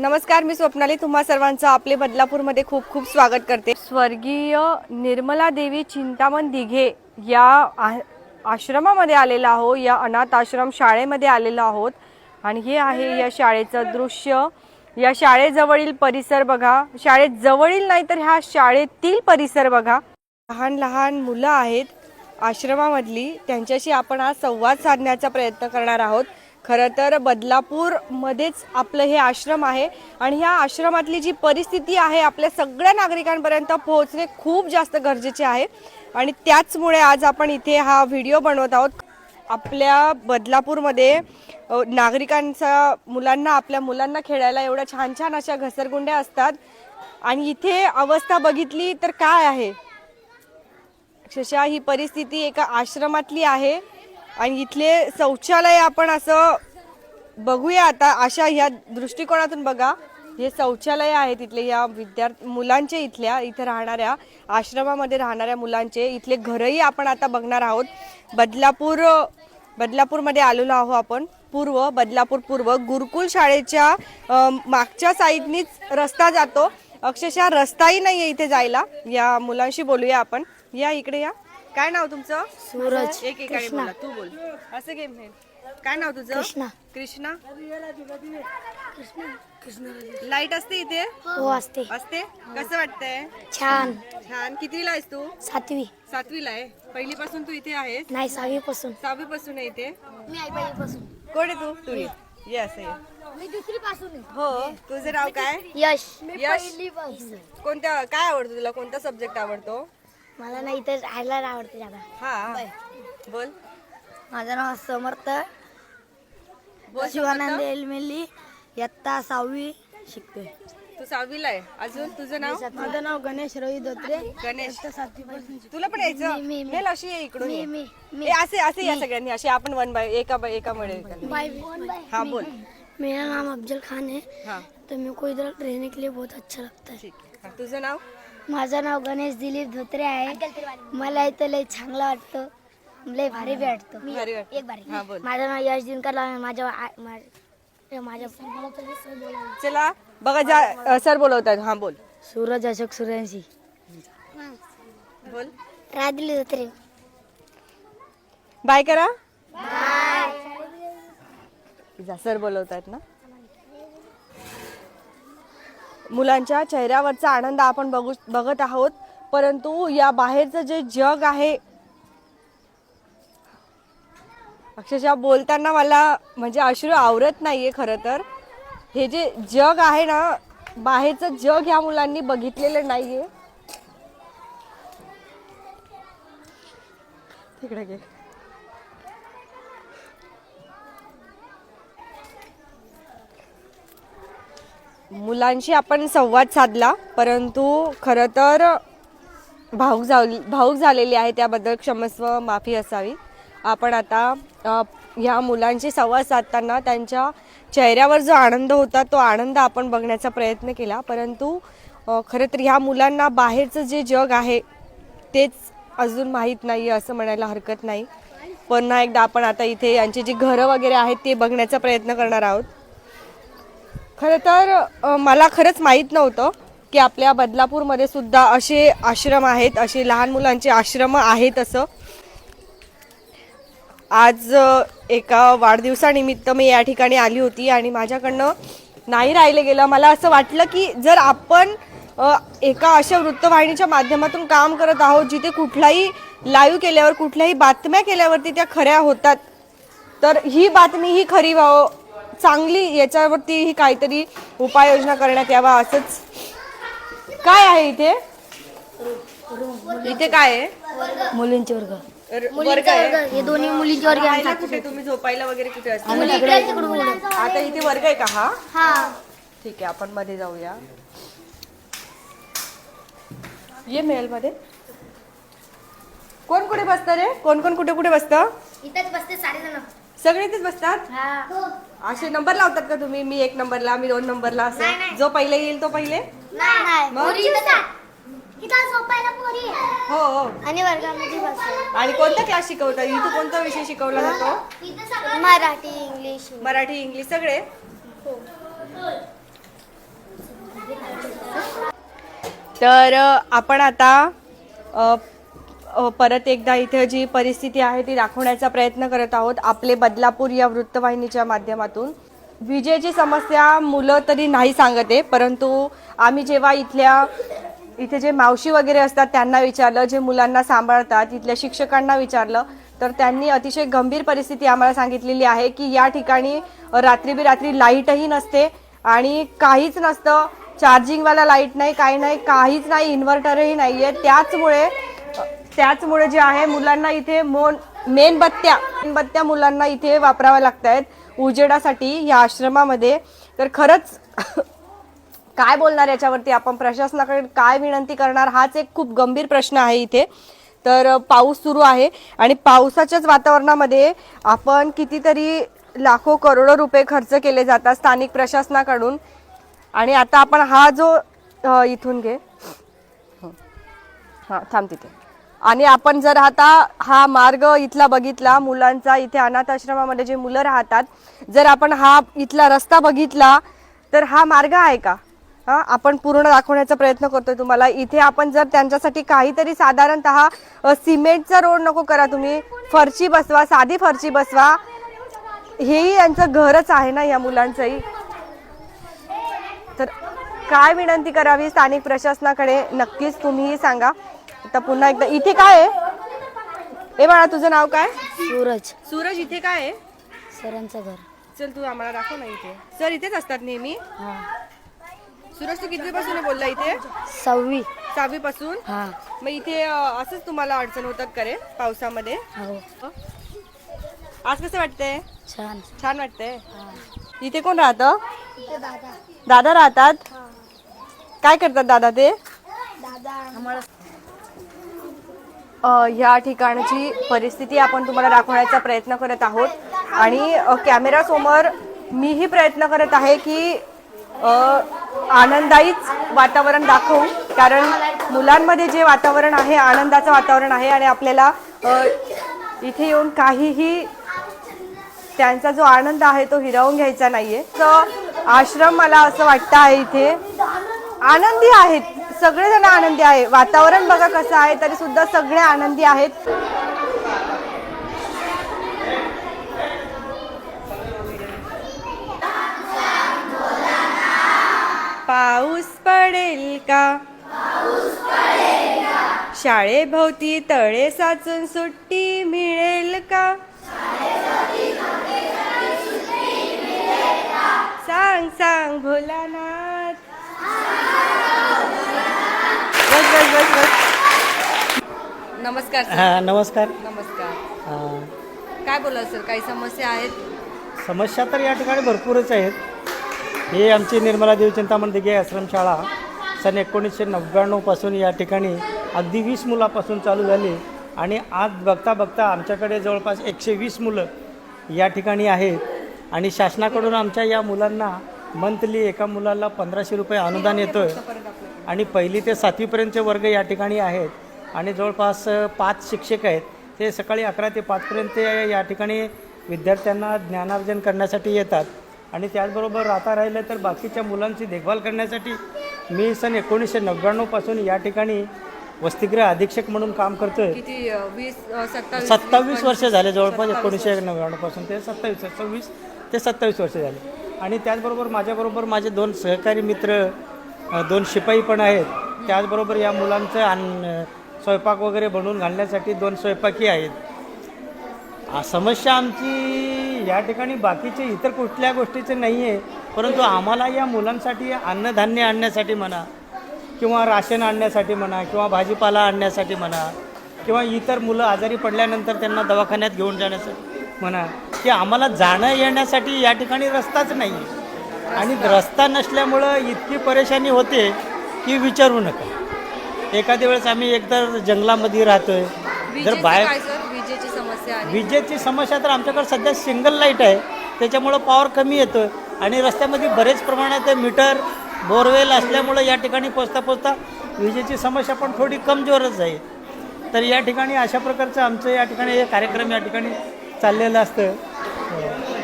नमस्कार मी स्वप्नाली. तुम्हा सर्वांचं आपले बदलापूरमध्ये खूप खूप स्वागत करते. स्वर्गीय निर्मला देवी चिंतामण दिघे या आ- आश्रमामध्ये आलेला आहो या अनाथ आश्रम शाळेमध्ये आलेलो आहोत. आणि हे आहे या शाळेचं दृश्य. या शाळेजवळील परिसर बघा. शाळेत जवळील नाही तर ह्या शाळेतील परिसर बघा. लहान लहान मुलं आहेत आश्रमामधली. त्यांच्याशी आपण आज संवाद साधण्याचा प्रयत्न करणार आहोत. खरं तर बदलापूरमध्येच आपलं हे आश्रम आहे. आणि ह्या आश्रमातली जी परिस्थिती आहे आपल्या सगळ्या नागरिकांपर्यंत पोहोचणे खूप जास्त गरजेचे आहे. आणि त्याचमुळे आज आपण इथे हा व्हिडिओ बनवत आहोत. आपल्या बदलापूरमध्ये नागरिकांचा मुलांना आपल्या मुलांना खेळायला एवढ्या छान छान अशा घसरगुंड्या असतात. आणि इथे अवस्था बघितली तर काय आहे? अक्षरशः ही परिस्थिती एका आश्रमातली आहे. आणि इथले शौचालय आपण असं बघूया आता अशा ह्या दृष्टिकोनातून बघा. हे शौचालय आहे तिथले या विद्यार्थी मुलांचे इथल्या इथे राहणाऱ्या आश्रमामध्ये राहणाऱ्या मुलांचे. इथले घरही आपण आता बघणार आहोत. बदलापूर बदलापूरमध्ये आलेलो आहोत आपण. पूर्व बदलापूर पूर्व. गुरुकुल शाळेच्या मागच्या साईडनीच रस्ता जातो. अक्षरशः रस्ताही नाही आहे इथे जायला. या मुलांशी बोलूया आपण. या इकडे या. काय नाव तुमचं? सूरज. एक बोला. तू बोल. असं गेम काय नाव तुझं? कृष्णा. कृष्णा? लाइट असते इथे? हो असते. असते? कसं वाटतंय? छान. छान. कितवीला आहेस तू? सातवी. सातवीला आहे. पहिली पासून तू इथे आहेस? नाही सहावी पासून सहावी पासून आहे इथे? मी आई पहिली पासून कोण आहे तू? तू ये. येस मी दुसरी पासून हो तुझं नाव काय? यश. यश? कोणत्या काय आवडतो तुला? कोणता सब्जेक्ट आवडतो? मला ना इथे राहायला आवडते जागा. हा. बोल. माझं नाव समर्थ शिवानंद. एलमेली इयत्ता सहावी शिकतोय. तू सहावीला आहे. अजून तुझं नाव? माझं नाव गणेश रवी धोत्रे. गणेश. तुला पण यायचं? मी- मी- मी. अशी ये इकडून ये. मी मी. ए, असे असे या सगळ्यांनी. असे आपण वन बाय एका बाय एका मध्ये हा बोल. मेरा नाम अफजल खान है. हा. तो मेरे को इधर रहने के लिए बहुत अच्छा लगता है. ठीक. आहे हा, तुझं नाव? माझं नाव गणेश दिलीप धोत्रे आहे. मला इथं लय चांगलं वाटतं. लय भारी वाटतं. एक भारी हा, बोल. माझं नाव यश दिनकर लावणे माझ्या आ- मा- माझ्या चला बघा जा सर बोलवतात हा बोल. सूरज अशोक सूर्यांशी बोल. रादिली धोत्रे. बाय करा. जा सर बोलवतात ना. मुलांच्या चेहऱ्यावरचा आनंद आपण बघू बघत आहोत. परंतु या बाहेरचं जे जग आहे अक्षरशः बोलताना मला म्हणजे अश्रू आवरत आहे खरं तर. हे जे जग आहे ना बाहेरचं जग ह्या मुलांनी बघितलेलं नाहीये. तिकडे घे. मुलांशी आपण संवाद साधला परंतु खरं तर भाऊक झाली भाऊक झालेली आहे त्याबद्दल क्षमस्व माफी असावी. आपण आता ह्या मुलांशी संवाद साधताना त्यांच्या चेहऱ्यावर जो आनंद होता तो आनंद आपण बघण्याचा प्रयत्न केला. परंतु खरं तर ह्या मुलांना बाहेरचं जे जग आहे तेच अजून माहीत नाही असं म्हणायला हरकत नाही. पुन्हा एकदा आपण आता इथे यांची जी घरं वगैरे आहेत ते बघण्याचा प्रयत्न करणार आहोत. खरं तर मला खरंच माहीत नव्हतं की आपल्या बदलापूरमध्ये सुद्धा असे आश्रम आहेत असे लहान मुलांचे आश्रम आहेत असं. आज एका वाढदिवसानिमित्त मी या ठिकाणी आली होती आणि माझ्याकडनं नाही राहिलं गेलं. मला असं वाटलं की जर आपण एका अशा वृत्तवाहिनीच्या माध्यमातून काम करत आहोत जिथे कुठलाही लाईव्ह केल्यावर कुठल्याही बातम्या केल्यावरती त्या खऱ्या होतात तर ही बातमी ही खरी व्हावं चांगली याच्यावरती ही काहीतरी उपाययोजना करण्यात यावा असंच. काय आहे इथे? इथे काय आहे? मुलींचे वर्ग. र- वर्ग आहे? हे दोन्ही मुलींचे वर्ग आहे राहायला कुठे? तुम्ही झोपायला वगैरे कुठे असता? आता इथे वर्ग आहे का हा? हा. ठीक आहे आपण मध्ये जाऊया. ये मेल मध्ये. कोण कुठे बसतं रे? कोण कोण कुठे कुठे बसतं? इथेच बसते साडेजण सगळे इथेच बसतात? हा. असे नंबर लावतात का तुम्ही? मी एक नंबरला मी दोन नंबरला असं? जो पहिले येईल तो पहिले? नाही मग? पोरी इथं इथं झोपायला पोरी आहे. हो हो. आणि वर्गामध्ये बसते आणि कोणता क्लास शिकवतात इथं कोणता विषय शिकवला जातो? मराठी इंग्लिश. मराठी इंग्लिश सगळे? तर अ, आपण आता अ, अ, परत एकदा इथे जी परिस्थिती आहे ती दाखवण्याचा प्रयत्न करत आहोत. आपले बदलापूर या वृत्तवाहिनीच्या माध्यमातून. विजेची समस्या मुलं तरी नाही सांगत आहे परंतु आम्ही जेव्हा इथल्या इथे जे मावशी वगैरे असतात त्यांना विचारलं जे मुलांना सांभाळतात इथल्या शिक्षकांना विचारलं तर त्यांनी अतिशय गंभीर परिस्थिती आम्हाला सांगितलेली आहे की या ठिकाणी रात्री बिरात्री लाईटही नसते आणि काहीच नसतं. चार्जिंगवाला लाइट नाही काही नाही काहीच नाही इन्व्हर्टरही नाही आहे त्याचमुळे त्याचमुळे जे आहे मुलांना इथे मोन मेणबत्त्या मेणबत्त्या मुलांना इथे वापराव्या लागत आहेत उजेडासाठी या आश्रमामध्ये. तर खरंच काय बोलणार याच्यावरती? आपण प्रशासनाकडे काय विनंती करणार? हाच एक खूप गंभीर प्रश्न आहे इथे. तर पाऊस सुरू आहे आणि पावसाच्याच वातावरणामध्ये आपण कितीतरी लाखो करोडो रुपये खर्च केले जातात स्थानिक प्रशासनाकडून. आणि आता आपण हा जो इथून घे. हां थांब तिथे. आणि आपण जर आता हा मार्ग इथला बघितला मुलांचा इथे अनाथ आश्रमामध्ये जे मुलं राहतात जर आपण हा इथला रस्ता बघितला तर हा मार्ग आहे का? आपण पूर्ण दाखवण्याचा प्रयत्न करतोय तुम्हाला. इथे आपण जर त्यांच्यासाठी काहीतरी साधारणतः सिमेंटचा रोड नको करा तुम्ही. फरची बसवा साधी फरची बसवा. हेही यांचं घरच आहे ना या मुलांचंही. तर काय विनंती करावी स्थानिक प्रशासनाकडे? नक्कीच तुम्हीही सांगा. आता पुन्हा एकदा इथे काय आहे? ए बाळा तुझं नाव काय? सूरज. सूरज इथे काय आहे? सरांचं घर. चल तू आम्हाला दाखव ना इथे. सर इथेच असतात नेहमी? हा. सूरज तू किती पासून बोलला इथे? सहावी. सहावी पासून हा. मग इथे अ, असंच तुम्हाला अडचण होतात करे पावसामध्ये? हो. आज कसं वाटतंय? छान. छान वाटतंय? इथे कोण राहतं? दादा. दादा राहतात? काय करतात दादा ते? दादा. आम्हाला अ, ह्या ठिकाणची परिस्थिती आपण तुम्हाला दाखवण्याचा प्रयत्न करत आहोत. आणि अ, कॅमेरासमोर मीही प्रयत्न करत आहे की आनंदाईच वातावरण दाखवू. कारण मुलांमध्ये जे वातावरण आहे आनंदाचं वातावरण आहे आणि आपल्याला इथे येऊन काहीही त्यांचा जो आनंद आहे तो हिरावून घ्यायचा नाही आहे तर आश्रम मला असं वाटतं आहे इथे. आनंदी आहेत. सगळेजण आनंदी आहे. वातावरण बघा कसं आहे तरी सुद्धा सगळे आनंदी आहेत. पाऊस पडेल का? शाळेभोवती तळे साचून सुट्टी मिळेल का? सांग सांग भोलानाथ. बस बस बस बस. नमस्कार सर हा नमस्कार. नमस्कार. हा, काय बोला सर काही समस्या आहेत? समस्या तर या ठिकाणी भरपूरच आहेत. ही आमची निर्मला देवी चिंतामण दिघे आश्रमशाळा सन एकोणीसशे नव्याण्णवपासून या ठिकाणी अगदी वीस मुलापासून चालू झाली आणि आज बघता बघता आमच्याकडे जवळपास एकशे वीस मुलं या ठिकाणी आहेत. आणि शासनाकडून आमच्या या मुलांना मंथली एका मुलाला पंधराशे रुपये अनुदान येतं आहे आणि पहिली ते सातवीपर्यंतचे वर्ग या ठिकाणी आहेत. आणि जवळपास पाच शिक्षक आहेत. ते सकाळी अकरा ते पाचपर्यंत या ठिकाणी विद्यार्थ्यांना ज्ञानार्जन करण्यासाठी येतात. आणि त्याचबरोबर राहता राहिलं तर बाकीच्या मुलांची देखभाल करण्यासाठी मी सन एकोणीसशे नव्याण्णवपासून या ठिकाणी वसतिगृह अधीक्षक म्हणून काम करतो आहे किती अ, वीस अ, सत्तावीस वर्ष झाले जवळपास एकोणीसशे नव्याण्णवपासून ते सत्तावीस सव्वीस ते सत्तावीस वर्ष झाले. आणि त्याचबरोबर माझ्याबरोबर माझे दोन सहकारी मित्र दोन शिपाई पण आहेत. त्याचबरोबर या मुलांचं अन्न स्वयंपाक वगैरे बनवून घालण्यासाठी दोन स्वयंपाकी आहेत. समस्या आमची या ठिकाणी बाकीचे इतर कुठल्या गोष्टीचे नाही आहे परंतु आम्हाला या मुलांसाठी अन्नधान्य आणण्यासाठी म्हणा किंवा राशन आणण्यासाठी म्हणा किंवा भाजीपाला आणण्यासाठी म्हणा किंवा इतर मुलं आजारी पडल्यानंतर त्यांना दवाखान्यात घेऊन जाण्यासाठी म्हणा की आम्हाला जाणं येण्यासाठी या ठिकाणी रस्ताच नाही आहे आणि रस्ता नसल्यामुळं इतकी परेशानी होते की विचारू नका. एखाद्या वेळेस आम्ही एकतर जंगलामध्ये राहतोय जर बाहेर विजेची समस्या आहे. विजेची समस्या तर आमच्याकडे सध्या सिंगल लाइट आहे. त्याच्यामुळं पॉवर कमी येतो आणि रस्त्यामध्ये बरेच प्रमाणात मीटर बोरवेल असल्यामुळं या ठिकाणी पोचता पोचता विजेची समस्या पण थोडी कमजोरच आहे. तर या ठिकाणी अशा प्रकारचं आमचं या ठिकाणी हे कार्यक्रम या ठिकाणी चाललेलं असतं. हो.